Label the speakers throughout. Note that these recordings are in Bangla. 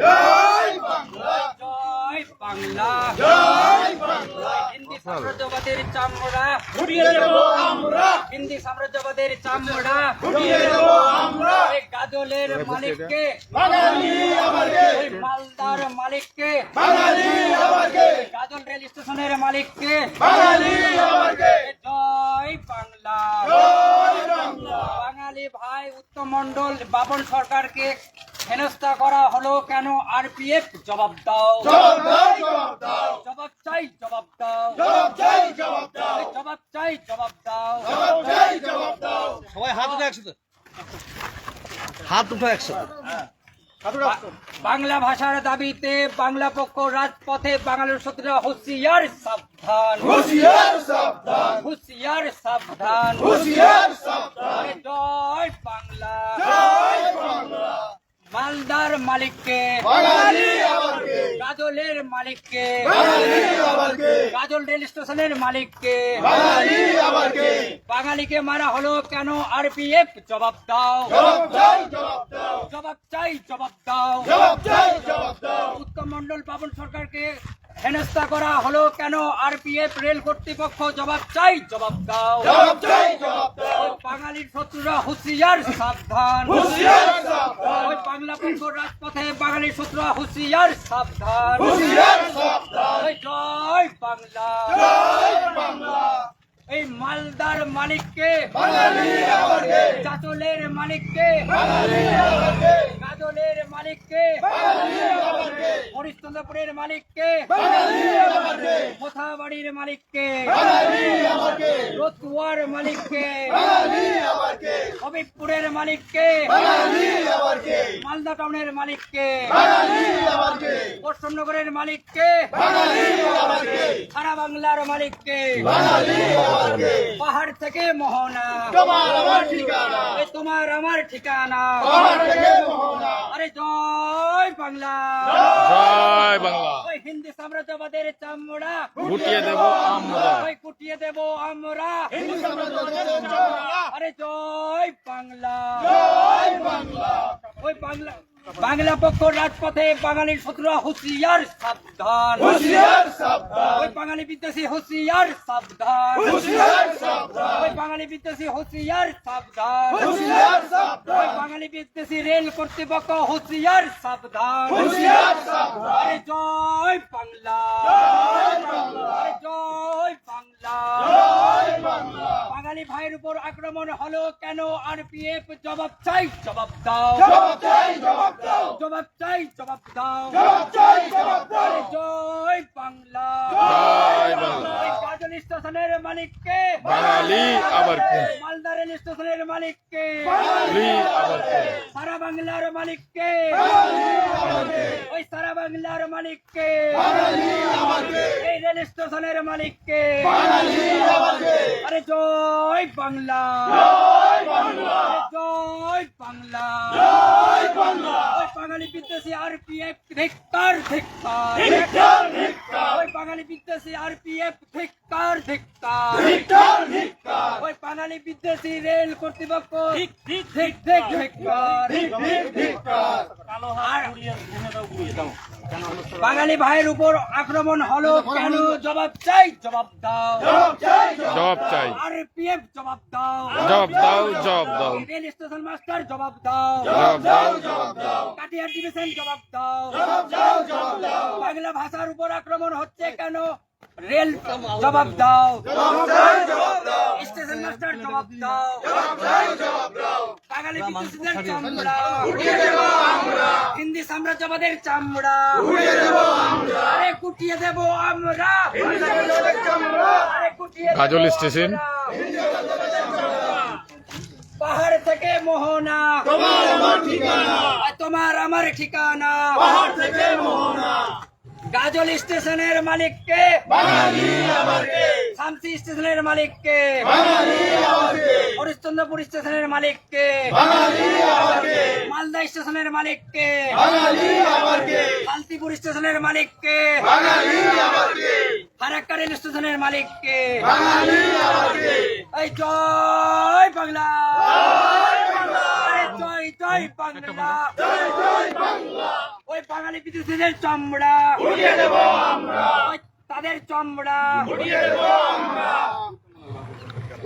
Speaker 1: জয় বাংলা।
Speaker 2: জয় বাংলা।
Speaker 1: জয় বাংলা।
Speaker 2: হিন্দি সাম্রাজ্যবাদের চামড়া।
Speaker 1: উঠিয়ে দেব আমরা।
Speaker 2: হিন্দি সাম্রাজ্যবাদের চামড়া।
Speaker 1: উঠিয়ে দেব আমরা।
Speaker 2: ওই গাজলের মালিককে।
Speaker 1: বাঙালি আমাকে।
Speaker 2: ওই মালদার মালিককে।
Speaker 1: বাঙালি আমাকে।
Speaker 2: গাজল রেল স্টেশনের মালিককে।
Speaker 1: বাঙালি আমাকে।
Speaker 2: জয় বাংলা।
Speaker 1: জয় বাংলা।
Speaker 2: বাঙালি ভাই উত্তম মন্ডল বাবন সরকারকে হেনস্থা করা হলো কেন আরপিএফ? জবাব দাও।
Speaker 1: জবাব দাও জবাব
Speaker 2: চাই জবাব দাও।
Speaker 1: জবাব চাই জবাব দাও।
Speaker 2: জবাব চাই জবাব দাও।
Speaker 1: জবাব চাই জবাব দাও।
Speaker 3: সবাই হাত উঠে একসাথে। হাত উঠে একসাথে।
Speaker 2: বাংলা ভাষার দাবিতে বাংলা পক্ষ রাজপথে বাঙালির শত্রুরা হুঁশিয়ার সাবধান।
Speaker 1: হুঁশিয়ার সাবধান।
Speaker 2: হুঁশিয়ার সাবধান।
Speaker 1: হুঁশিয়ার সাবধান।
Speaker 2: জয় বাংলা।
Speaker 1: জয় বাংলা।
Speaker 2: মালদার মালিককে। গাজলের মালিককে। গাজল রেল স্টেশনের মালিককে। বাঙালিকে মারা হলো কেন আরপিএফ? জবাব দাও।
Speaker 1: জবাব চাই জবাব দাও।
Speaker 2: উত্তম মন্ডল পাবন সরকারকে হেনস্থা করা হলো কেন? আরপিএফ রেল কর্তৃপক্ষ জবাব চাই জবাব দাও।
Speaker 1: জবাব চাই জবাব দাও।
Speaker 2: বাঙালির শত্রুরা হুঁশিয়ার সাবধান।
Speaker 1: হুঁশিয়ার সাবধান।
Speaker 2: ওই বাংলা পক্ষ রাজপথে বাঙালির শত্রুরা হুঁশিয়ার সাবধান।
Speaker 1: হুঁশিয়ার সাবধান।
Speaker 2: ওই জয় বাংলা।
Speaker 1: জয় বাংলা।
Speaker 2: এই মালদার মালিককে
Speaker 1: বাঙালি
Speaker 2: চাচলের মালিককে
Speaker 1: বাঙালি
Speaker 2: মালিককে। হরিশ্চন্দ্রপুরের মালিককে।
Speaker 1: আমাকে
Speaker 2: মালিককে। রতুয়ার মালিককে। হবিবপুরের মালিককে। মালদা টাউনের মালিককে। পশ্চিমনগরের মালিককে। সারা বাংলার মালিককে। পাহাড় থেকে মোহনা।
Speaker 1: তোমার আমার ঠিকানা।
Speaker 2: তোমার আমার ঠিকানা। আরে জয়। বাংলা।
Speaker 3: জয় বাংলা।
Speaker 2: ওই হিন্দি সাম্রাজ্যবাদের চামড়া।
Speaker 3: গুটিয়ে দেব আমরা।
Speaker 2: ওই কুটিয়ে দেব আমরা।
Speaker 1: হিন্দু সাম্রাজ্যবাদের চামড়া।
Speaker 2: আরে জয় বাংলা।
Speaker 1: জয় বাংলা।
Speaker 2: ওই বাংলা বাংলা পক্ষ রাজপথে বাঙালির শত্রুরা হুঁশিয়ার সাবধান। ওই বাঙালি বিদ্বেষী হুশিয়ার সাবধান। ওই বাঙালি বিদ্বেষী হুঁশিয়ার সাবধান। ওই বাঙালি বিদ্বেষী রেল কর্তৃপক্ষ হুঁশিয়ার সাবধান। জয় বাংলা।
Speaker 1: জয় বাংলা।
Speaker 2: বাঙালি ভাইয়ের উপর আক্রমণ হলো কেন? আরপিএফ জবাব চাই জবাব দাও।
Speaker 1: জবাব চাই জবাব দাও।
Speaker 2: জবাব চাই জবাব দাও।
Speaker 1: জবাব চাই জবাব দাও।
Speaker 2: জয় বাংলা।
Speaker 3: জয় বাংলা।
Speaker 2: গাজল স্টেশনের মালিককে।
Speaker 3: বাঙালি আবার কে?
Speaker 2: মালদা রেল স্টেশনের মালিককে।
Speaker 3: বাঙালি আবার কে?
Speaker 2: সারা বাংলার মালিককে। ওই সারা বাংলার মালিককে।
Speaker 1: বাঙালি আমাকে
Speaker 2: এই রেল স্টেশনের মালিককে।
Speaker 1: বাঙালি আমাকে
Speaker 2: আরে জয় বাংলা।
Speaker 1: জয় বাংলা।
Speaker 2: জয় বাংলা।
Speaker 1: জয় বাংলা।
Speaker 2: ওই বাঙালি বিদ্বেষী আরপিএফ ধিক্কার ধিক্কার
Speaker 1: ধিক্কার ধিক্কার
Speaker 2: ওই বাঙালি বিদ্বেষী আরপিএফ ধিক্কার ধিক্কার
Speaker 1: ধিক্কার ধিক্কার
Speaker 2: ওই বাঙালি বিদ্বেষী রেল কর্তৃপক্ষ আর বাঙালি ভাইয়ের উপর আক্রমণ হলো কেন? জবাব চাই জবাব দাও।
Speaker 1: জবাব চাই জবাব
Speaker 3: চাই।
Speaker 2: আরপিএফ জবাব দাও।
Speaker 3: জবাব দাও জবাব দাও।
Speaker 2: রেল স্টেশন মাস্টার জবাব দাও।
Speaker 3: জবাব দাও জবাব দাও।
Speaker 2: জবাব দাও।
Speaker 1: জবাব দাও জবাব দাও।
Speaker 2: বাংলা ভাষার উপর আক্রমণ হচ্ছে কেন? রেল জবাব দাও।
Speaker 1: জবাব চাই জবাব দাও।
Speaker 2: স্টেশন মাস্টার জবাব দাও।
Speaker 1: জবাব চাই জবাব দাও।
Speaker 2: বাঙালি চামড়া।
Speaker 1: উঠিয়ে দেব আমরা।
Speaker 2: হিন্দি সাম্রাজ্যবাদের চামড়া।
Speaker 1: উঠিয়ে দেব আমরা।
Speaker 2: আরে কুটিয়ে দেব আমরা।
Speaker 1: হিন্দু সাম্রাজ্যবাদের চামড়া।
Speaker 2: আরে কুটিয়ে দেব
Speaker 3: গাজল স্টেশন।
Speaker 2: পাহাড় থেকে মোহনা।
Speaker 1: তোমার আমার ঠিকানা।
Speaker 2: তোমার আমার ঠিকানা।
Speaker 1: পাহাড় থেকে মোহনা।
Speaker 2: গাজল স্টেশনের মালিককে। শামসি স্টেশনের মালিককে। হরিশ্চন্দ্রপুর স্টেশনের মালিককে। মালদা স্টেশনের মালিককে। শান্তিপুর স্টেশনের মালিককে।
Speaker 1: বাঙালি আমাকে।
Speaker 2: ফারাক্কা রেল স্টেশনের মালিককে। এই জয় বাংলা। আরে জয় জয় বাংলা। ওই বাঙালি বিদ্যুৎদের চামড়া। তাদের চামড়া।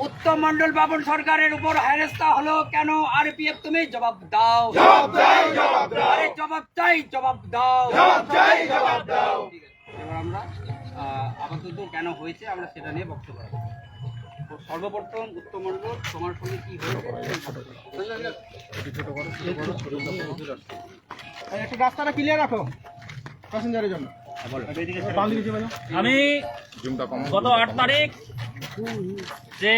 Speaker 2: উত্তম মন্ডল বাবন সরকারের উপর হেনস্থা হলো কেন? আরপিএফ তুমি জবাব দাও।
Speaker 1: জবাব চাই জবাব দাও।
Speaker 2: আরে জবাব চাই জবাব দাও।
Speaker 1: জবাব চাই জবাব দাও।
Speaker 2: এবার আমরা আপাতত কেন হয়েছে আমরা সেটা নিয়ে বক্তব্য রাখব। সর্বপ্রথম উত্তম তোমার সঙ্গে কি হয়েছে?
Speaker 4: একটু রাস্তাটা ক্লিয়ার রাখো প্যাসেঞ্জারের জন্য।
Speaker 5: আমি গত আট তারিখ যে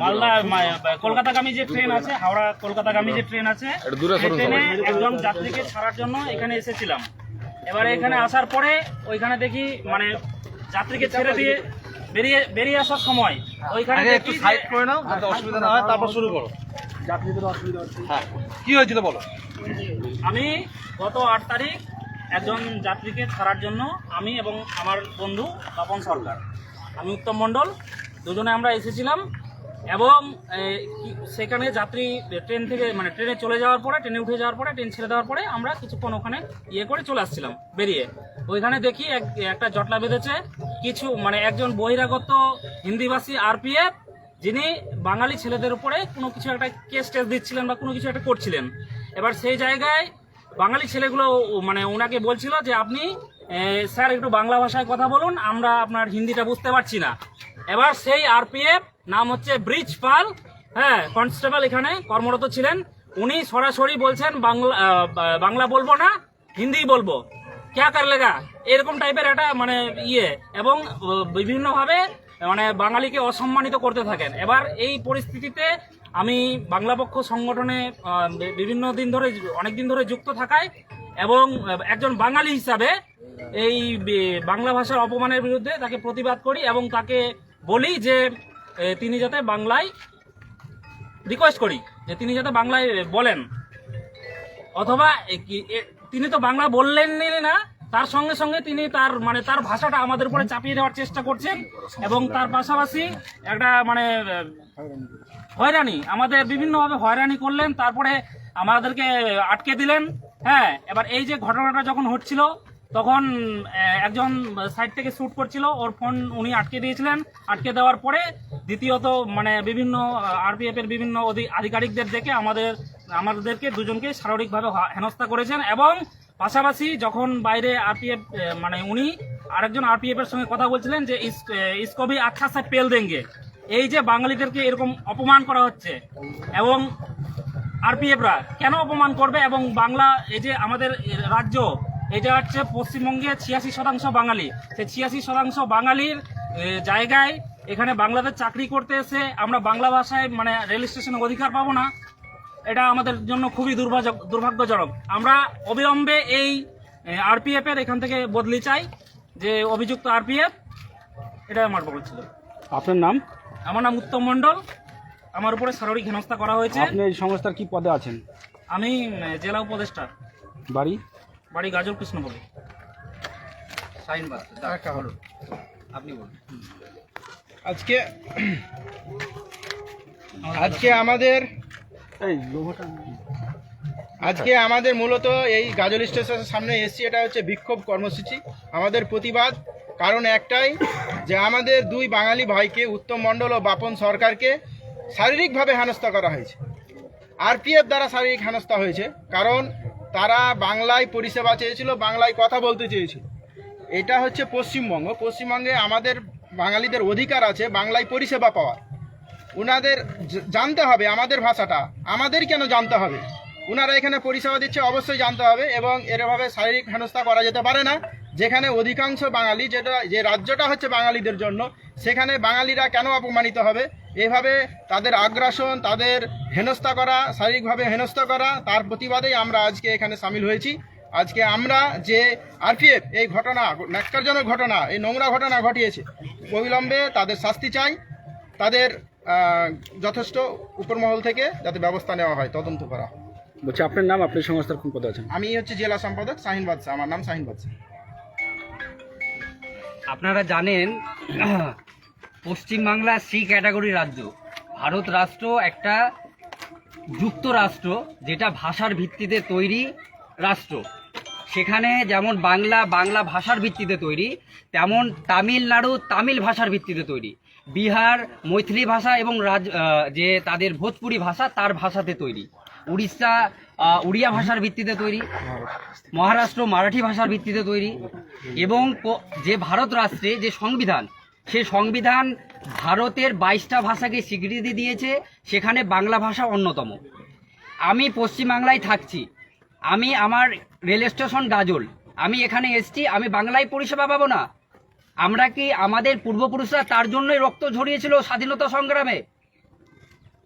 Speaker 5: মালদা কলকাতাগামী যে ট্রেন আছে হাওড়া কলকাতাগামী যে ট্রেন আছে ট্রেনে একজন যাত্রীকে ছাড়ার জন্য এখানে এসেছিলাম। এবারে এখানে আসার পরে ওইখানে দেখি মানে যাত্রীকে ছেড়ে দিয়ে বেরিয়ে বেরিয়ে আসার সময় ওইখানে
Speaker 3: একটু সাইড করে নাও যাতে অসুবিধা না হয় তারপর শুরু করো।
Speaker 4: যাত্রীদের অসুবিধা হচ্ছে।
Speaker 3: হ্যাঁ। কী হয়েছিল বলো?
Speaker 5: আমি গত আট তারিখ একজন যাত্রীকে ছাড়ার জন্য আমি এবং আমার বন্ধু তপন সরকার আমি উত্তম মণ্ডল দুজনে আমরা এসেছিলাম এবং সেখানে যাত্রী ট্রেন থেকে মানে ট্রেনে চলে যাওয়ার পরে, ট্রেনে উঠে যাওয়ার পরে, ট্রেন ছেড়ে দেওয়ার পরে আমরা কিছুক্ষণ ওখানে ইয়ে করে চলে আসছিলাম, বেরিয়ে। ওইখানে দেখি এক, একটা জটলা বেঁধেছে। কিছু মানে একজন বহিরাগত হিন্দিভাষী আরপিএফ, যিনি বাঙালি ছেলেদের উপরে কোনো কিছু একটা কেস টেস দিচ্ছিলেন বা কোনো কিছু একটা করছিলেন। এবার সেই জায়গায় বাঙালি ছেলেগুলো মানে ওনাকে বলছিল যে আপনি স্যার একটু বাংলা ভাষায় কথা বলুন, আমরা আপনার হিন্দিটা বুঝতে পারছি না। এবার সেই আরপিএফ নাম হচ্ছে ব্রিজ পাল। হ্যাঁ কনস্টেবল এখানে, কর্মরত ছিলেন। উনি সরাসরি বলছেন, বাংলা বাংলা বলব না হিন্দি বলব। ক্যা কার লেগা? এরকম টাইপের একটা মানে ইয়ে। এবং বিভিন্নভাবে মানে বাঙালিকে অসম্মানিত করতে থাকেন। এবার এই পরিস্থিতিতে আমি বাংলা পক্ষ সংগঠনে বিভিন্ন দিন ধরে, অনেক দিন ধরে যুক্ত থাকায় এবং একজন বাঙালি হিসাবে এই বাংলা ভাষার অপমানের বিরুদ্ধে তাকে প্রতিবাদ করি এবং তাকে বলি যে তিনি যাতে বাংলায় রিকোয়েস্ট করি, যে তিনি যাতে বাংলায় বলেন। অথবা তিনি তো বাংলা বললেন না, তার সঙ্গে সঙ্গে তিনি তার মানে তার ভাষাটা আমাদের উপরে চাপিয়ে দেওয়ার চেষ্টা করছেন এবং তার পাশাপাশি একটা মানে হয়রানি, আমাদের বিভিন্নভাবে হয়রানি করলেন, তারপরে আমাদেরকে আটকে দিলেন হ্যাঁ এবার এই যে ঘটনাটা যখন হচ্ছিল তখন একজন সাইড থেকে শ্যুট করছিল ওর ফোন উনি আটকে দিয়েছিলেন। আটকে দেওয়ার পরে দ্বিতীয়ত মানে বিভিন্ন আরপিএফ এর বিভিন্ন আধিকারিকদের দেখে আমাদের আমাদেরকে দুজনকে শারীরিকভাবে হেনস্থা করেছেন এবং পাশাপাশি যখন বাইরে আরপিএফ মানে উনি আরেকজন আরপিএফ এর সঙ্গে কথা বলছিলেন যে ইস- আহ, ইসকো আচ্ছা সে পেল দেঙ্গে এই যে বাঙালিদেরকে এরকম অপমান করা হচ্ছে এবং আরপিএফরা কেন অপমান করবে এবং বাংলা এই যে আমাদের রাজ্য এটা হচ্ছে পশ্চিমবঙ্গে ছিয়াশি শতাংশ বাঙালি। সেই ছিয়াশি শতাংশ বাঙালির জায়গায় এখানে বাংলাদেশ চাকরি করতে এসে আমরা বাংলা ভাষায় মানে রেল স্টেশনে অধিকার পাবো না। এটা আমাদের জন্য খুবই দুর্ভাগ্য দুর্ভাগ্যজনক। আমরা অবিলম্বে এই আরপিএফ এর এখান থেকে বদলি চাই যে অভিযুক্ত আরপিএফ এটা আমার বলা ছিল।
Speaker 4: আপনার নাম?
Speaker 5: আমার নাম উত্তম মণ্ডল। আমার উপরে শারীরিক হেনস্থা করা হয়েছে।
Speaker 4: আপনি এই সংস্থার কি পদে আছেন?
Speaker 5: আমি জেলা উপদেষ্টা।
Speaker 4: বাড়ি?
Speaker 5: বাড়ি গাজল কৃষ্ণপল্লী
Speaker 2: সাইন বাস বলুন আপনি বলুন।
Speaker 4: আজকে আজকে আমাদের
Speaker 6: আজকে আমাদের মূলত এই গাজল স্টেশনের সামনে এসছি এটা হচ্ছে বিক্ষোভ কর্মসূচি আমাদের প্রতিবাদ। কারণ একটাই যে আমাদের দুই বাঙালি ভাইকে উত্তম মণ্ডল ও বাপন সরকারকে শারীরিকভাবে হেনস্থা করা হয়েছে। আরপিএফ দ্বারা শারীরিক হেনস্থা হয়েছে। কারণ তারা বাংলায় পরিষেবা চেয়েছিল, বাংলায় কথা বলতে চেয়েছিল। এটা হচ্ছে পশ্চিমবঙ্গ। পশ্চিমবঙ্গে আমাদের বাঙালিদের অধিকার আছে বাংলায় পরিষেবা পাওয়ার। উনাদের জ- জানতে হবে আমাদের ভাষাটা। আমাদের কেন জানতে হবে? উনারা এখানে পরিষেবা দিচ্ছে, অবশ্যই জানতে হবে এবং এরভাবে শারীরিক হেনস্থা করা যেতে পারে না। যেখানে অধিকাংশ বাঙালি যেটা, যে রাজ্যটা হচ্ছে বাঙালিদের জন্য, সেখানে বাঙালিরা কেন অপমানিত হবে? এভাবে তাদের আগ্রাসন তাদের হেনস্থা করা শারীরিকভাবে হেনস্থা করা তার প্রতিবাদেই আমরা আজকে এখানে সামিল হয়েছি। আজকে আমরা যে আরপিএফ এই ঘটনা ন্যাক্কারজনক ঘটনা এই নোংরা ঘটনা ঘটিয়েছে অবিলম্বে তাদের শাস্তি চাই। তাদের যথেষ্ট উপরমহল থেকে যাতে ব্যবস্থা নেওয়া হয় তদন্ত করা।
Speaker 4: বলছি আপনার নাম আপনি সংস্থার কোন পদে আছেন?
Speaker 6: আমি হচ্ছে জেলা সম্পাদক শাহিন বাদশাহ আমার নাম শাহিন বাদশাহ
Speaker 2: আপনারা জানেন পশ্চিমবাংলা সি ক্যাটাগরি রাজ্য। ভারত রাষ্ট্র একটা যুক্তরাষ্ট্র, যেটা ভাষার ভিত্তিতে তৈরি রাষ্ট্র। সেখানে যেমন বাংলা বাংলা ভাষার ভিত্তিতে তৈরি, তেমন তামিলনাড়ু তামিল ভাষার ভিত্তিতে তৈরি। বিহার মৈথিলি ভাষা এবং রাজ যে তাদের ভোজপুরি ভাষা, তার ভাষাতে তৈরি। উড়িষ্যা উড়িয়া ভাষার ভিত্তিতে তৈরি। মহারাষ্ট্র, মারাঠি ভাষার ভিত্তিতে তৈরি। এবং যে ভারত রাষ্ট্রে যে সংবিধান সে সংবিধান ভারতের বাইশটা ভাষাকে স্বীকৃতি দিয়েছে, সেখানে বাংলা ভাষা অন্যতম। আমি পশ্চিমবাংলায় থাকছি। আমি আমার রেল স্টেশন গাজল। আমি এখানে এসছি, আমি বাংলায় পরিষেবা পাবো না। আমরা কি আমাদের পূর্বপুরুষরা তার জন্যই রক্ত ঝরিয়েছিল স্বাধীনতা সংগ্রামে?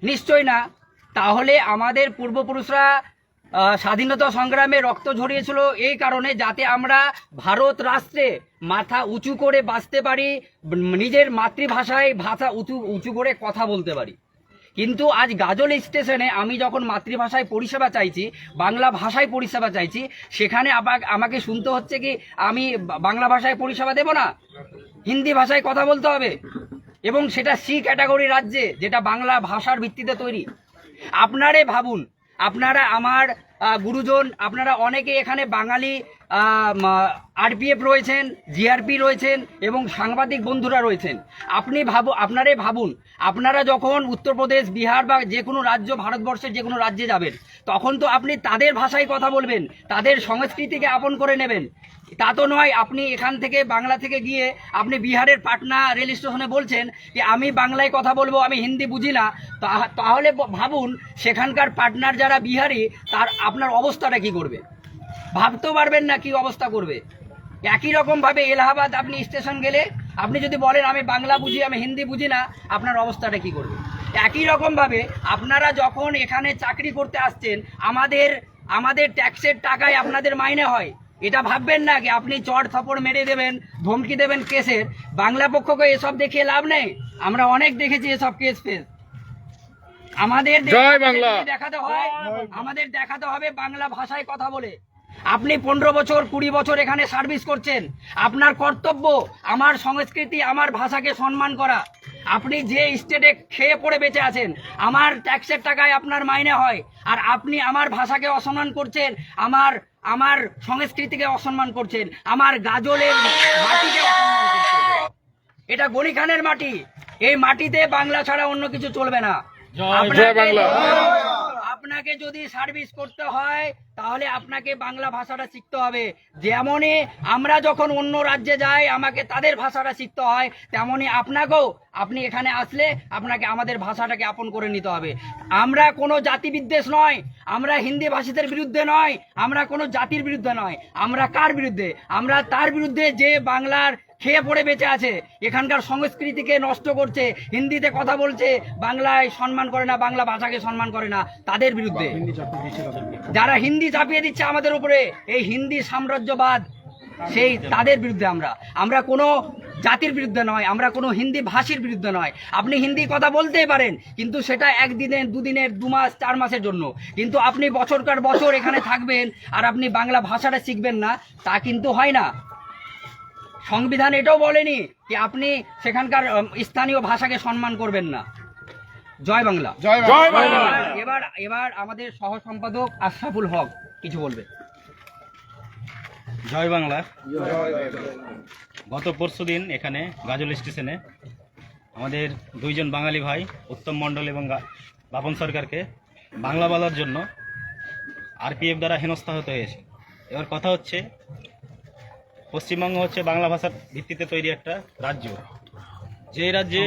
Speaker 2: নিশ্চয় না। তাহলে আমাদের পূর্বপুরুষরা স্বাধীনতা সংগ্রামে রক্ত ঝরিয়েছিল এই কারণে যাতে আমরা ভারত রাষ্ট্রে মাথা উঁচু করে বাঁচতে পারি, নিজের মাতৃভাষায় ভাষা উঁচু উঁচু করে কথা বলতে পারি। কিন্তু আজ গাজল স্টেশনে আমি যখন মাতৃভাষায় পরিষেবা চাইছি, বাংলা ভাষায় পরিষেবা চাইছি, সেখানে আমাকে শুনতে হচ্ছে কি, আমি বাংলা ভাষায় পরিষেবা দেব না? হিন্দি ভাষায় কথা বলতে হবে? এবং সেটা সি ক্যাটাগরি রাজ্যে, যেটা বাংলা ভাষার ভিত্তিতে তৈরি। আপনারে ভাবুন, আপনারা আমার গুরুজন আপনারা অনেকে এখানে বাঙালি আরপিএফ রয়েছেন, জিআরপি রয়েছেন এবং সাংবাদিক বন্ধুরা রয়েছেন। আপনি ভাবু আপনারে ভাবুন, আপনারা যখন উত্তরপ্রদেশ, বিহার বা যে কোনো রাজ্য, ভারতবর্ষের যে কোনো রাজ্যে যাবেন, তখন তো আপনি তাদের ভাষায় কথা বলবেন, তাদের সংস্কৃতিকে আপন করে নেবেন। তা তো নয়, আপনি এখান থেকে বাংলা থেকে গিয়ে আপনি বিহারের পাটনা রেল স্টেশনে বলছেন যে, আমি বাংলায় কথা বলব, আমি হিন্দি বুঝি না। তাহলে ভাবুন, সেখানকার পাটনার যারা বিহারি, তার, আপনার অবস্থাটা কি করবে? ভাবতেও পারবেন না কি অবস্থা করবে। একই রকম ভাবে এলাহাবাদ আপনি স্টেশন গেলে আপনি যদি বলেন আমি বাংলা বুঝি আমি হিন্দি বুঝি না আপনার অবস্থাটা কি করবে? একই রকম ভাবে আপনারা যখন এখানে চাকরি করতে আসছেন আমাদের আমাদের ট্যাক্সের টাকায় আপনাদের মাইনে হয়। এটা ভাববেন না কি আপনি চড় থপড় মেরে দেবেন ধমকি দেবেন কেসের। বাংলা পক্ষকে এসব দেখিয়ে লাভ নেই। আমরা অনেক দেখেছি এসব কেস ফেস আমাদের দেখাতে হয় আমাদের দেখাতে হবে বাংলা ভাষায় কথা বলে। আপনি পনেরো বছর কুড়ি বছর এখানে সার্ভিস করছেন। আপনার কর্তব্য আমার সংস্কৃতি আমার ভাষাকে সম্মান করা। আপনি যে স্টেটে খেয়ে পড়ে বেঁচে আছেন আমার ট্যাক্সের টাকায় আপনার মাইনে হয় আর আপনি আমার ভাষাকে অসম্মান করছেন আমার আমার সংস্কৃতিকে অসম্মান করছেন আমার গাজলের মাটিকে অসম্মান করছেন। এটা গনি খানের মাটি এই মাটিতে বাংলা ছাড়া অন্য কিছু চলবে না। আপনাকে- আপনাকে যদি সার্ভিস করতে হয়, তাহলে আপনাকে বাংলা ভাষাটা শিখতে হবে। যেমনই আমরা যখন অন্য রাজ্যে যাই, আমাকে তাদের ভাষাটা শিখতে হয়, তেমনই আপনাকেও আপনি এখানে আসলে আপনাকে আমাদের ভাষাটাকে আপন করে নিতে হবে। আমরা কোনো জাতি বিদ্বেষ নয়, আমরা হিন্দি ভাষীদের বিরুদ্ধে নয়, আমরা কোনো জাতির বিরুদ্ধে নয়, আমরা কার বিরুদ্ধে? আমরা তার বিরুদ্ধে যে বাংলার খেয়ে পড়ে বেঁচে আছে। এখানকার সংস্কৃতিকে নষ্ট করছে হিন্দিতে কথা বলছে বাংলায় সম্মান করে না বাংলা ভাষাকে সম্মান করে না তাদের বিরুদ্ধে। যারা হিন্দি চাপিয়ে দিচ্ছে আমাদের উপরে এই হিন্দি সাম্রাজ্যবাদ সেই তাদের বিরুদ্ধে আমরা। আমরা কোনো জাতির বিরুদ্ধে নয় আমরা কোনো হিন্দি ভাষীর বিরুদ্ধে নয়। আপনি হিন্দি কথা বলতেই পারেন কিন্তু সেটা একদিনের দুদিনের দু মাস চার মাসের জন্য। কিন্তু আপনি বছরকার বছর এখানে থাকবেন আর আপনি বাংলা ভাষাটা শিখবেন না তা কিন্তু হয় না। সংবিধান এটাও বলেনি যে আপনি সেখানকার স্থানীয় ভাষাকে সম্মান করবেন না। জয় বাংলা।
Speaker 6: জয় বাংলা।
Speaker 2: এবার এবার আমাদের সহ সম্পাদক আশরাফুল হক কিছু বলবে।
Speaker 7: জয় বাংলা। গত পরশু দিন এখানে গাজল স্টেশনে আমাদের দুইজন বাঙালি ভাই উত্তম মণ্ডল এবং বাপন সরকারকে বাংলা বলার জন্য আরপিএফ দ্বারা হেনস্থা হতে হয়েছে। এবার কথা হচ্ছে পশ্চিমবঙ্গ হচ্ছে বাংলা ভাষার ভিত্তিতে তৈরি একটা রাজ্য। যে রাজ্যে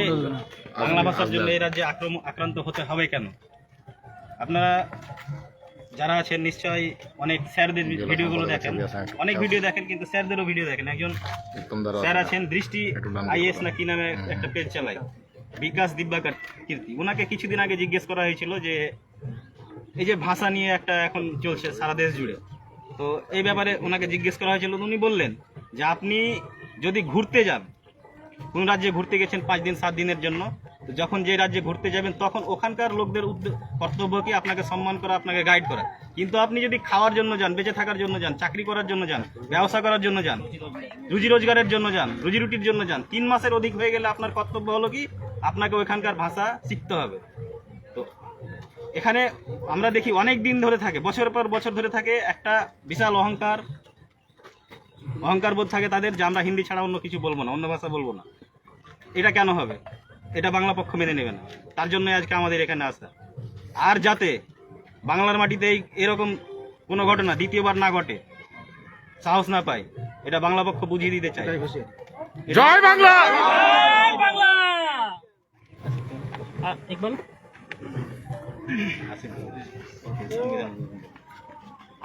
Speaker 7: বাংলা ভাষার জন্য এই রাজ্যে আক্রমণ আক্রান্ত হতে হবে কেন? আপনারা যারা আছেন নিশ্চয়ই অনেক স্যারদের ভিডিওগুলো দেখেন। অনেক ভিডিও দেখেন কিন্তু স্যারদেরও ভিডিও দেখেন। একজন স্যার আছেন দৃষ্টি আইএস না কি নামে একটা পেজ চালায়। বিকাশ দিব্যাকার কীর্তি। ওনাকে কিছুদিন আগে জিজ্ঞেস করা হয়েছিল যে এই যে ভাষা নিয়ে একটা এখন চলছে সারা দেশ জুড়ে। তো এই ব্যাপারে ওনাকে জিজ্ঞেস করা হয়েছিল। উনি বললেন যে আপনি যদি ঘুরতে যান, কোন রাজ্যে ঘুরতে গেছেন পাঁচ দিন, সাত দিনের জন্য, তো যখন যে রাজ্যে ঘুরতে যাবেন, তখন ওখানকার লোকদের কর্তব্য কি আপনাকে সম্মান করা, আপনাকে গাইড করা? কিন্তু আপনি যদি খাওয়ার জন্য যান, বেঁচে থাকার জন্য যান, চাকরি করার জন্য যান, ব্যবসা করার জন্য যান, রুজি রোজগারের জন্য যান, রুজি রুটির জন্য যান, তিন মাসের অধিক হয়ে গেলে আপনার কর্তব্য হলো কি? আপনাকে ওখানকার ভাষা শিখতে হবে। এখানে আমরা দেখি অনেক দিন ধরে থাকে বছরের পর বছর ধরে থাকে একটা বিশাল অহংকার অহংকার বোধ থাকে তাদের যে আমরা হিন্দি ছাড়া অন্য কিছু বলব না অন্য ভাষা বলব না। এটা কেন হবে? এটা বাংলা পক্ষ মেনে নেবে না। তার জন্য আজকে আমাদের এখানে আসা। আর যাতে বাংলার মাটিতে এই এরকম কোনো ঘটনা দ্বিতীয়বার না ঘটে সাহস না পায় এটা বাংলা পক্ষ বুঝিয়ে দিতে চাই
Speaker 1: জয় বাংলা!
Speaker 8: ইকবাল?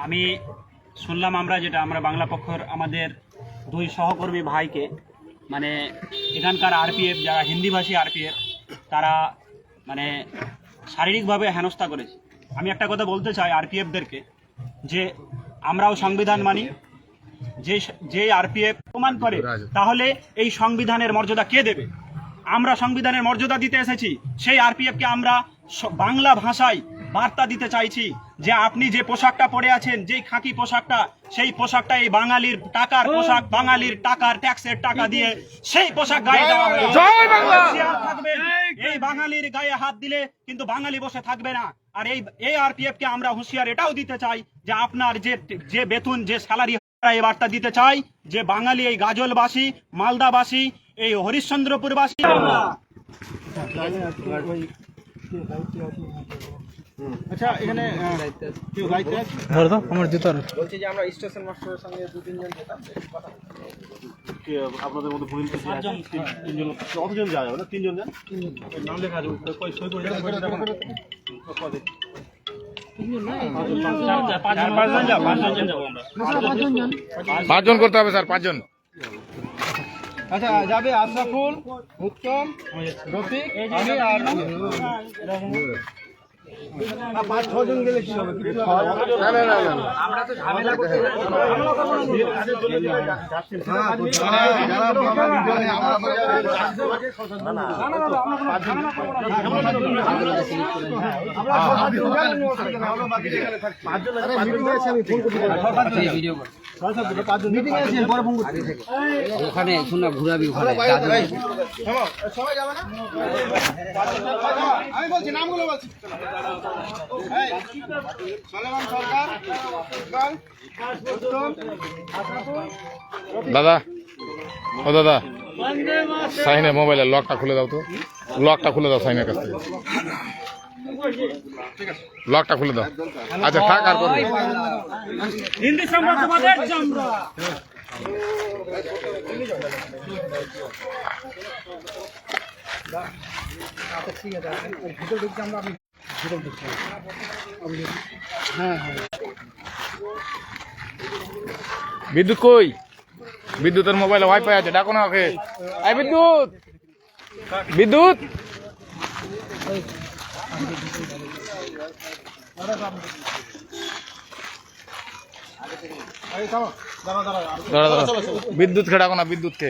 Speaker 8: আমি শুনলাম আমরা যেটা, আমরা বাংলা পক্ষের আমাদের দুই সহকর্মী ভাইকে মানে এখানকার আরপিএফ যারা হিন্দিভাষী আরপিএফ তারা মানে শারীরিকভাবে হেনস্থা করেছে। আমি একটা কথা বলতে চাই আরপিএফদেরকে যে আমরাও সংবিধান মানি, যে যে আরপিএফ প্রমাণ করে, তাহলে এই সংবিধানের মর্যাদা কে দেবে? আমরা সংবিধানের মর্যাদা দিতে এসেছি, সেই আরপিএফ কে আমরা বাংলা ভাষায় বার্তা দিতে চাইছি যে আপনি যে পোশাকটা পরে আছেন যেই খাকি পোশাকটা সেই পোশাকটা এই বাঙালির টাকার পোশাক বাঙালির টাকার ট্যাক্সের টাকা দিয়ে সেই পোশাক গায়ে দেওয়া থাকবেন এই বাঙালির গায়ে হাত দিলে কিন্তু বাঙালি বসে থাকবে না। আর এই এই আরপিএফ কে আমরা হুঁশিয়ার এটাও দিতে চাই যে আপনার যে যে বেতন যে স্যালারি এই বার্তা দিতে চাই যে বাঙালি এই গাজলবাসী মালদাবাসী এই হরিশ্চন্দ্রপুরবাসী।
Speaker 4: আচ্ছা এখানে কেউ আছে?
Speaker 3: ধর আমার জুতার
Speaker 4: বলছি যে আমরা স্টেশন মাস্টারের সঙ্গে দু তিনজন যেতাম কথা
Speaker 7: আপনাদের মধ্যে ভুল তিনজন। কতজন যাওয়া যাবে না? তিনজন যান? নাম লেখা আছে কই সই করে
Speaker 8: চার পাঁচজন যাব পাঁচজন যাব আমরা।
Speaker 1: পাঁচজন করতে হবে স্যার পাঁচজন।
Speaker 4: আচ্ছা যাবে আশরাফুল উত্তম রফিক আমি আর পাঁচ ছজন গেলে কি হবে?
Speaker 2: ওখানে শুনে ঘুরাবি ওখানে
Speaker 4: সবাই যাবে না? আমি বলছি নামগুলো বলছি।
Speaker 1: দাদা, ও দাদা সাইনের মোবাইলের লকটা খুলে দাও তো। লকটা খুলে দাও সাইনের কাছ থেকে। লকটা খুলে দাও। আচ্ছা থাক আর করবে। বিদ্যুৎ কই? বিদ্যুতের মোবাইলে ওয়াইফাই আছে, ডাকো না ওকে। এই বিদ্যুৎ! বিদ্যুৎ! বিদ্যুৎ কে ডাকো না বিদ্যুৎ! কে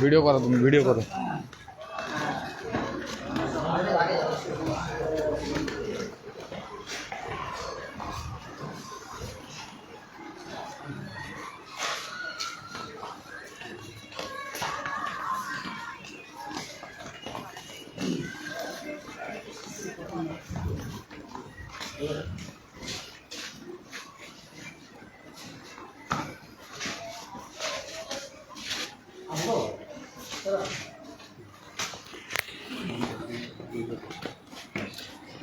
Speaker 1: वीडियो करो तुम वीडियो करो।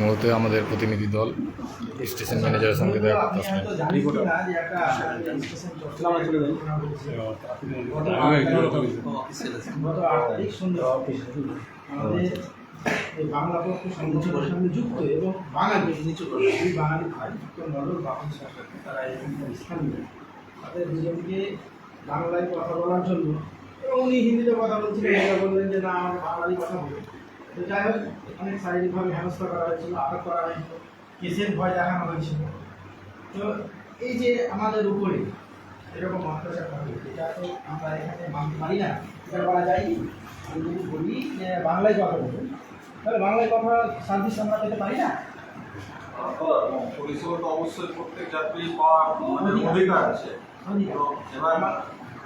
Speaker 1: মুহূর্তে আমাদের প্রতিনিধি দল স্টেশন ম্যানেজারের সঙ্গে দেখা করতে আসলেন
Speaker 6: এই বাংলা পক্ষ সংগঠনের সঙ্গে যুক্ত এবং বাঙালি দুই বাঙালি ভাই উত্তম মন্ডল বাপন সরকারকে তারা এখানে স্থান দিলেন তাদের দুজনকে বাংলায় কথা বলার জন্য এবং উনি হিন্দিতে কথা বলছিলেন এরা বললেন যে না আমার বাঙালি কথা বলে। তো যাই হোক অনেক শারীরিকভাবে হেনস্থা করা হয়েছিল আঘাত করা হয়েছিল কেসের ভয় দেখানো হয়েছিল। তো এই যে আমাদের উপরে এরকম অত্যাচার করা হয়েছে এটা তো আমরা এখানে মানতে পারি না। এটা বলা যায় আমি যদি বলি যে বাংলায় কথা বলুন বাংলায় কথা শান্তি আমরা পেতে পারি না?
Speaker 9: পরিষেবা তো অবশ্যই প্রত্যেক যাত্রী পাওয়ার মানে অধিকার। আছে।
Speaker 6: অধিকার।
Speaker 9: তো এবার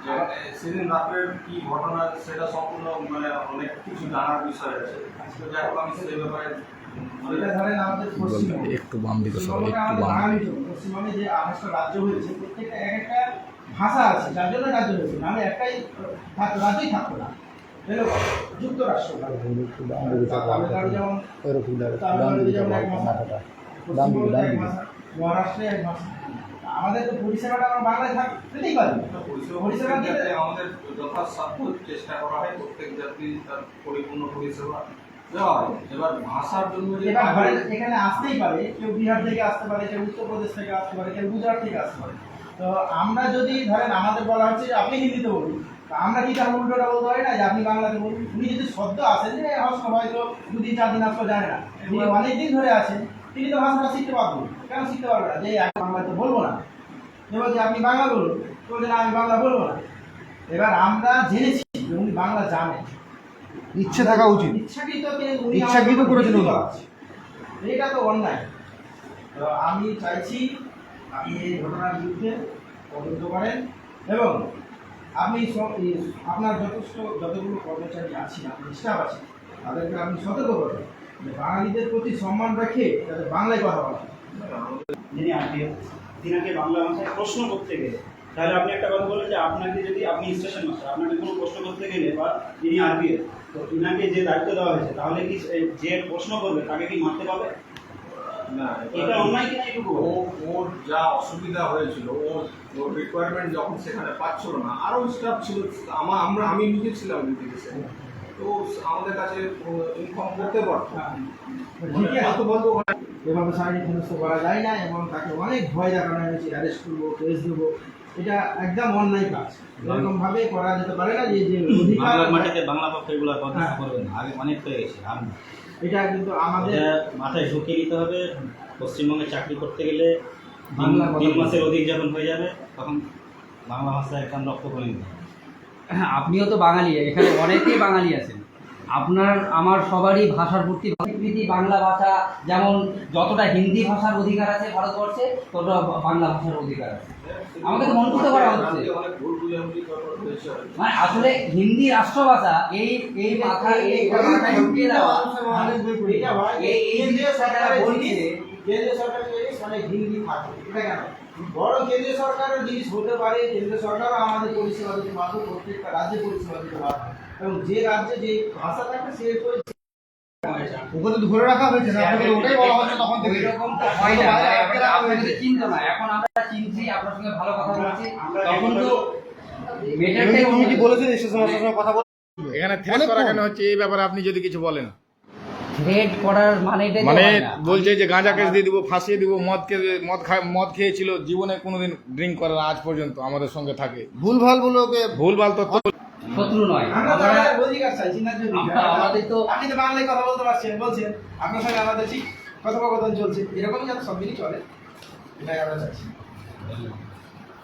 Speaker 9: যে সেদিন রাত্রের কি ঘটনা সেটা সম্পূর্ণ মানে অনেক কিছু জানার বিষয় আছে। তো যাই হোক আমি সেই ব্যাপারে
Speaker 6: এটা ধরেন আমাদের
Speaker 1: একটু বাম দিকে সবাই
Speaker 6: পশ্চিমবঙ্গে
Speaker 1: একটু বাম।
Speaker 6: পশ্চিমবঙ্গে যে আঠাশটা রাজ্য হয়েছে প্রত্যেকটা এক একটা ভাষা আছে যার জন্য রাজ্য হয়েছে। নাহলে একটাই রাজ্যই থাকতো না। যুক্তরাষ্ট্র। মহারাষ্ট্রে এক ভাষা আমাদের তো পরিষেবাটা আমরা বাংলায় থাক পেতেই পারি।
Speaker 9: পরিষেবা আমাদের যথাসাধ্য চেষ্টা করা হয় প্রত্যেক যাত্রী তার পরিপূর্ণ পরিষেবা দেওয়া হয়। এবার ভাষার জন্য
Speaker 6: এখানে আসতেই পারে কেউ বিহার থেকে আসতে পারে কেউ উত্তরপ্রদেশ থেকে আসতে পারে কেউ গুজরাট থেকে আসতে পারে। তো আমরা যদি ধরেন আমাদের বলা হচ্ছে যে আপনি হিন্দিতে বলুন আমরা কি তার উল্টোটা বলতে পারি না যে আপনি বাংলাতে বলুন উনি যদি শব্দ আসেন যে হয়তো হয়তো দুদিন চার দিন আসলে জানে না। তিনি অনেক দিন ধরে আছেন তিনি তো ভাষাটা শিখতে পারবেন কেন শিখতে পারবে না? যে আমি তো বলব না। এবার যে আপনি বাংলা বলুন। তো বলছে না আমি বাংলা বলব না। এবার আমরা জেনেছি যে উনি বাংলা জানেন।
Speaker 4: ইচ্ছে থাকা উচিত।
Speaker 6: ইচ্ছাকৃত
Speaker 4: ইচ্ছাকৃত করেছেন
Speaker 6: এটা তো অন্যায়। তো আমি চাইছি আপনি এই ঘটনার বিরুদ্ধে তদন্ত করেন এবং আপনি আপনার যথেষ্ট যতগুলো কর্মচারী আছেন আপনার স্টাফ আছে তাদেরকে আপনি সতর্ক করেন যে বাঙালিদের প্রতি সম্মান রেখে যাতে বাংলায় কথা বলা।
Speaker 8: যিনি আরপিএফ তিনাকে বাংলা ভাষায় প্রশ্ন করতে গেলে, তাহলে আপনি একটা কথা বলেন যে আপনাকে যদি আপনি স্টেশন মাস্টার আপনাকে কোনো প্রশ্ন করতে গেলে বা যিনি আরপিএফ তো তিনাকে যে দায়িত্ব দেওয়া হয়েছে, তাহলে কি যে প্রশ্ন করবে, তাকে কি মারতে পারবে
Speaker 9: না
Speaker 8: এটা অন্যায় কিনা এটুকু
Speaker 9: ও ওর যা অসুবিধা হয়েছিল ও ওর রিকোয়ারমেন্ট যখন সেখানে পাচ্ছিল না আরও স্টাফ ছিল আমার আমরা আমি নিজে ছিলাম ডিভিশন তো আমাদের কাছে ইনফর্ম করতে পারতো। হয়তো বলতো
Speaker 6: এভাবে শারীরিক হেনস্থ করা যায় না এবং তাকে অনেক ভয় দেখানো হয়েছে অ্যারেস্ট করব কেস দেবো। এটা একদম অন্যায় কাজ। এরকম ভাবে করা যেতে পারে না যে যে অধিকার
Speaker 7: বাংলার মাটিতে বাংলা পক্ষে এগুলো কথা
Speaker 6: হ্যাঁ।
Speaker 7: করবে না। আগে অনেক হয়ে গেছে আর
Speaker 6: এটা কিন্তু আমাদের
Speaker 7: মাথায় ঢুকিয়ে নিতে হবে। পশ্চিমবঙ্গে চাকরি করতে গেলে
Speaker 6: বাংলা
Speaker 7: তিন মাসের অধিক যখন হয়ে যাবে তখন বাংলা ভাষা একদম রক্ত করে নিতে হবে।
Speaker 2: আপনিও তো বাঙালি এখানে অনেকেই বাঙালি আছেন। আপনার আমার সবারই ভাষার প্রতি স্বীকৃতি বাংলা ভাষা যেমন যতটা হিন্দি ভাষার অধিকার আছে ভারতবর্ষে ততটা বাংলা ভাষার অধিকার আছে। আমাকে তো মন্তব্য করা হচ্ছে মানে আসলে হিন্দি রাষ্ট্রভাষা এই এই মাথা এই ঘটনাটা ঢুকিয়ে দেওয়া
Speaker 6: এটা হয়, কেন্দ্রীয় সরকারের জিনিস, কেন্দ্রীয় হিন্দি থাকে এটা কেন? বড় কেন্দ্রীয় সরকারের জিনিস হতে পারে কেন্দ্রীয় সরকারও আমাদের পরিষেবা দিতে পারবে প্রত্যেকটা রাজ্যে পরিষেবা দিতে পারবে এবং যে রাজ্যে যে ভাষা থাকে সে
Speaker 4: ওকে তো ধরে রাখা হয়েছে না আপনাকে ওটাই বলা হচ্ছে তখন থেকে।
Speaker 2: এরকম তো হয় না। আপনাদের চিন্তা না এখন আমরা চিনছি আপনার সঙ্গে ভালো কথা বলছি। তখন তো মেটারটাই
Speaker 4: উনি কি বলেছেন কথা বলে
Speaker 1: এখানে থ্রেট করা কেন হচ্ছে? এই ব্যাপারে আপনি যদি কিছু বলেন।
Speaker 2: থ্রেড করার মানে এটাই তো
Speaker 1: মানে বলছে যে গাঁজা কেস দিয়ে দিব ফাঁসিয়ে দিব মদ কে মদ খায় মদ খেয়েছিল জীবনে কোনোদিন ড্রিঙ্ক করার আজ পর্যন্ত আমাদের সঙ্গে থাকে।
Speaker 4: ভুল ভালো বলে ওকে।
Speaker 1: ভুল ভালো তথ্য
Speaker 2: শত্রু নয়।
Speaker 6: আমাদের না
Speaker 2: তো-
Speaker 6: আপনি তো বাংলায় কথা বলতে পারছেন বলছেন। আপনার সঙ্গে আমাদের ঠিক কথোপকথন চলছে। এরকমই যাতে সব দিনই চলে এটাই আমরা চাইছি।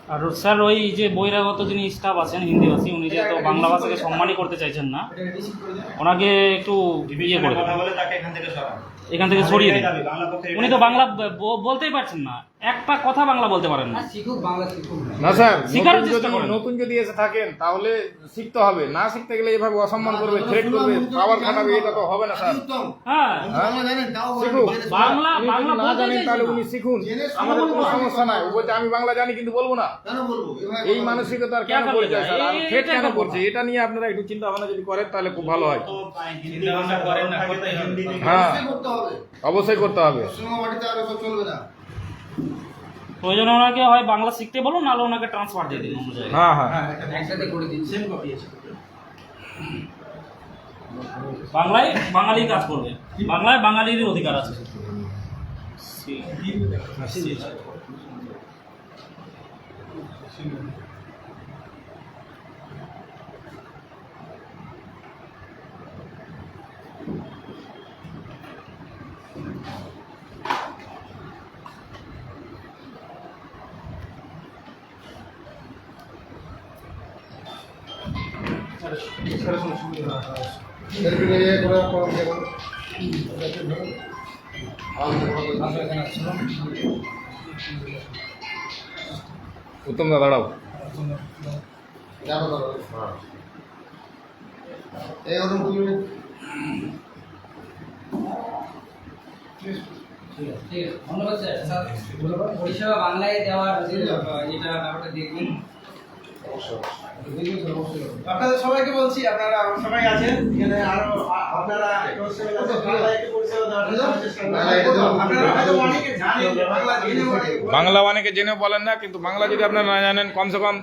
Speaker 5: আর স্যার ওই যে বহিরাগত যিনি স্টাফ আছেন হিন্দিভাষী উনি যে তো বাংলা ভাষাকে সম্মানই করতে চাইছেন না ওনাকে একটু ইয়ে করে
Speaker 7: কথা বলে তাকে এখান থেকে সরান।
Speaker 5: এখান থেকে সরিয়ে দিন।
Speaker 7: বাংলা
Speaker 5: উনি তো বাংলা বলতেই পারছেন না। একটা কথা বাংলা বলতে পারেন না।
Speaker 2: শিখুক বাংলা শিখুক। না।
Speaker 1: স্যার নতুন
Speaker 5: চেষ্টা
Speaker 1: যদি
Speaker 5: করেন।
Speaker 1: নতুন যদি এসে থাকেন তাহলে শিখতে হবে। না শিখতে গেলে এভাবে অসম্মান করবে থ্রেট করবে পাওয়ার খাটাবে এটা তো হবে না স্যার।
Speaker 5: হ্যাঁ।
Speaker 4: বাংলা
Speaker 1: শিখুক।
Speaker 5: বাংলা বাংলা
Speaker 1: না জানেন তাহলে উনি শিখুন। আমাদের কোনো সমস্যা নাই। ও বলছে আমি বাংলা জানি কিন্তু বলব না।
Speaker 4: কেন বলব?
Speaker 1: এই মানসিকতার কেন পরিচয়
Speaker 5: যায়?
Speaker 1: স্যার আর থ্রেট
Speaker 5: এটা
Speaker 1: কেন করছে? এটা নিয়ে আপনারা একটু চিন্তা ভাবনা যদি করেন তাহলে খুব ভালো হয়।
Speaker 7: তো হিন্দি ভাষা করেন না করতে হিন্দি
Speaker 1: হ্যাঁ। অবশ্যই করতে হবে।
Speaker 5: প্রয়োজনে ওনাকে হয় বাংলা শিখতে বলুন নাহলে ওনাকে ট্রান্সফার দিয়ে দিন। অন্য জায়গায়
Speaker 1: হ্যাঁ। হ্যাঁ
Speaker 2: একসাথে করে দিন
Speaker 6: সেম কপি আছে।
Speaker 5: বাংলায় বাঙালি কাজ করবে। বাংলায় বাঙালির অধিকার আছে।
Speaker 1: উত্তম দা দাঁড়াও।
Speaker 2: ঠিক আছে ধন্যবাদ স্যার। পরিষেবা বাংলায় দেওয়ার এটা ব্যাপারটা দেখবেন
Speaker 6: আপনাদের সবাইকে বলছি আপনারা সবাই আছেন এখানে আরও আপনারা বাংলা অনেকে
Speaker 1: বাংলা অনেকে জেনে বলেন না কিন্তু বাংলা যদি আপনারা না জানেন কমসে কম